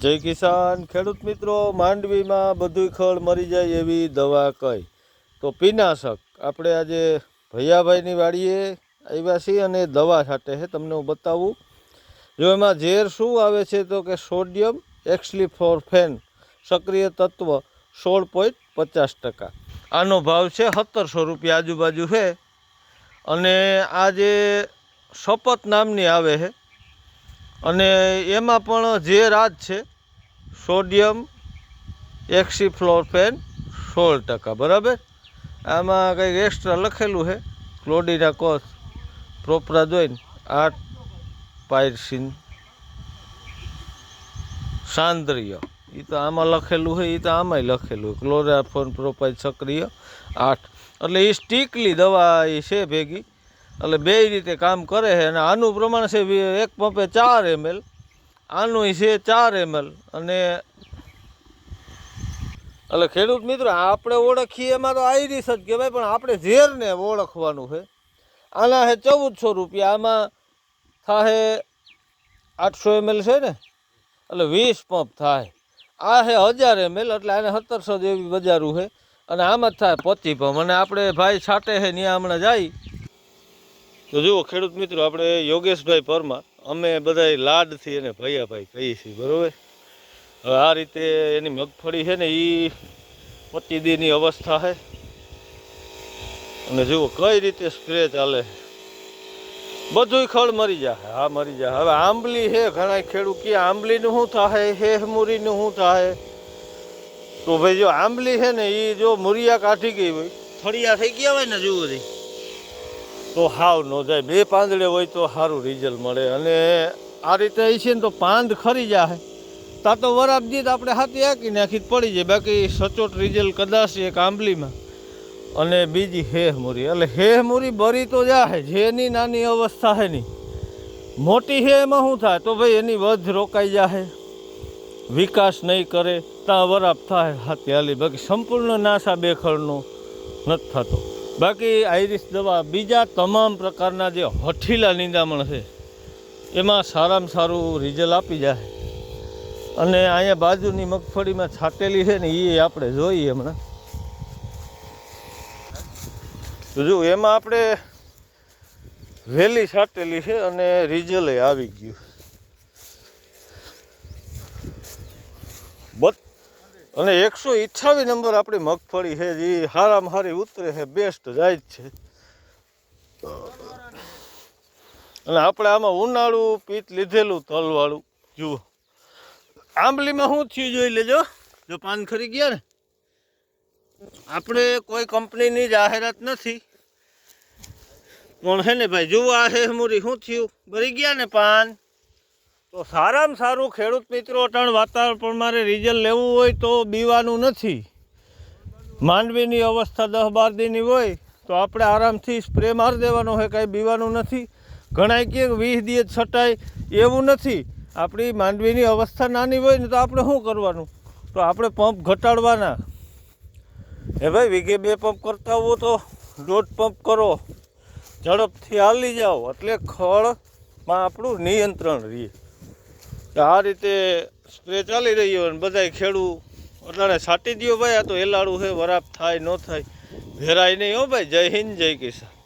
જય કિસાન. ખેડૂત મિત્રો, માંડવીમાં બધુંય ખળ મરી જાય એવી દવા કઈ? તો પીનાશક. આપણે આજે ભૈયાભાઈની વાડીએ આવ્યા છીએ અને દવા સાથે છે. તમને હું બતાવું. જો એમાં ઝેર શું આવે છે તો કે સોડિયમ, એક્સલીફોરફેન, સક્રિય તત્વ સોળ પોઈન્ટ પચાસ ટકા. આનો ભાવ છે સત્તરસો રૂપિયા આજુબાજુ છે. અને આ જે શપથ નામની આવે છે અને એમાં પણ જે રાત છે, સોડિયમ એક્સીફ્લોરફેન સોળ ટકા, બરાબર? આમાં કંઈક એક્સ્ટ્રા લખેલું છે? ક્લોડીના કોસ જોઈને આઠ પાયરસિન સાંદ્રિય. એ તો આમાં લખેલું છે એ તો આમાંય લખેલું ક્લોરાફોન પ્રોપાઇલ સક્રિય આઠ એટલે એ સ્ટીકલી દવા એ છે ભેગી. એટલે બે રીતે કામ કરે છે. અને આનું પ્રમાણ છે એક પંપે ચાર એમએલ આનું છે ચાર એમએલ અને એટલે ખેડૂત મિત્રો, આપણે ઓળખીએ એમાં તો આઈરિસ જ કહેવાય, પણ આપણે ઝેરને ઓળખવાનું છે. આના છે ચૌદસો રૂપિયા, આમાં થાય આઠસો એમએલ છે ને? એટલે વીસ પંપ થાય આ છે હજાર એમએલ એટલે આને સત્તરસો જેવી બજારું છે. અને આમાં જ થાય પચી પંપ. અને આપણે ભાઈ છાંટે છે ત્યાં હમણાં જાય. તો જુઓ, ખેડૂત મિત્રો, આપણે યોગેશભાઈ પરમાર, અમે બધા લાડથી એને ભૈયાભાઈ કહીએ છીએ, બરોબર? હવે આ રીતે એની મગફળી છે ને એ પતિદીની અવસ્થા છે. અને જુઓ, કઈ રીતે સ્પ્રે ચાલે બધુંય ખળ મરી જાય હા, મરી જાય હવે આંબલી છે ઘણા ખેડૂત કે આંબલીનું શું થાય હેહમુરીનું શું થાય તો ભાઈ, જો આંબલી છે ને એ જો મુરિયા કાઢી ગઈ હોય, થળિયા થઈ ગયા હોય ને, જુઓ તો હાવ ન જાય. બે પાંદડે હોય તો સારું રિઝલ્ટ મળે. અને આ રીતે એ છે ને તો પાંદ ખરી જાય. તા તો વરાપજી તો આપણે હાથી આંકી નાખી પડી જાય. બાકી સચોટ રિઝલ્ટ કદાચ એક આંબલીમાં. અને બીજી હેહમુરી એટલે હેહમુરી બરી તો જાય. જેની નાની અવસ્થા હે ની. મોટી હે એમાં શું થાય? તો ભાઈ એની વધ રોકાઈ જાય. વિકાસ નહીં કરે. ત્યાં વરાપ થાય હાથી હાલી. બાકી સંપૂર્ણ નાશા બેખળનો નથી થતો. બાકી આઈરિસ દવા બીજા તમામ પ્રકારના જે હઠીલા નિંદામણ છે, એમાં સારામાં સારું રિઝલ્ટ આપી જાય. અને અહીંયા બાજુની મગફળીમાં છાટેલી છે ને એ આપણે જોઈએ હમણાં. જો, એમાં આપણે વહેલી છાટેલી છે અને રિઝલ્ટ આવી ગયું. બત અને એકસો અઠ્ઠાવીસ નંબર આપણી મગફળી છે એ હારામાં હારી ઉતરે છે બેસ્ટ જાય જ છે. અને આપણે આમાં ઉનાળું પીત લીધેલું તલવાળું. જુઓ. આંબલીમાં શું થયું જોઈ લેજો. જો પાન ખરી ગયા ને. આપણે કોઈ કંપનીની જાહેરાત નથી. પણ હે ને ભાઈ, જુઓ આ છે મુરી શું થયું? ભરી ગયા ને પાન? તો સારામાં સારું ખેડૂત મિત્રો અટાણ વાતાવરણ પ્રમાણે રિઝલ્ટ લેવું હોય તો બીવાનું નથી. માંડવીની અવસ્થા દસ બાર દીની હોય તો આપણે આરામથી સ્પ્રે મારી દેવાનો હોય, કાંઈ બીવાનું નથી. ઘણા કે વીસ દિવસ છટાય એવું નથી. આપણી માંડવીની અવસ્થા નાની હોય ને તો આપણે શું કરવાનું? તો આપણે પંપ ઘટાડવાના. હે ભાઈ વીઘે બે પંપ કરતા હોવો તો દોઢ પંપ કરો. ઝડપથી હાલી જાઓ. એટલે ખળમાં આપણું નિયંત્રણ રહીએ આ રીતે સ્પ્રે ચાલી રહ્યો અને બધાય ખેડૂ અટાણે છાંટી દ્યો ભાઈ, આ તો એલાડું છે, વરાપ થાય, ન થાય. ભેરાય નહીં હો ભાઈ, જય હિન્દ, જય કિસાન.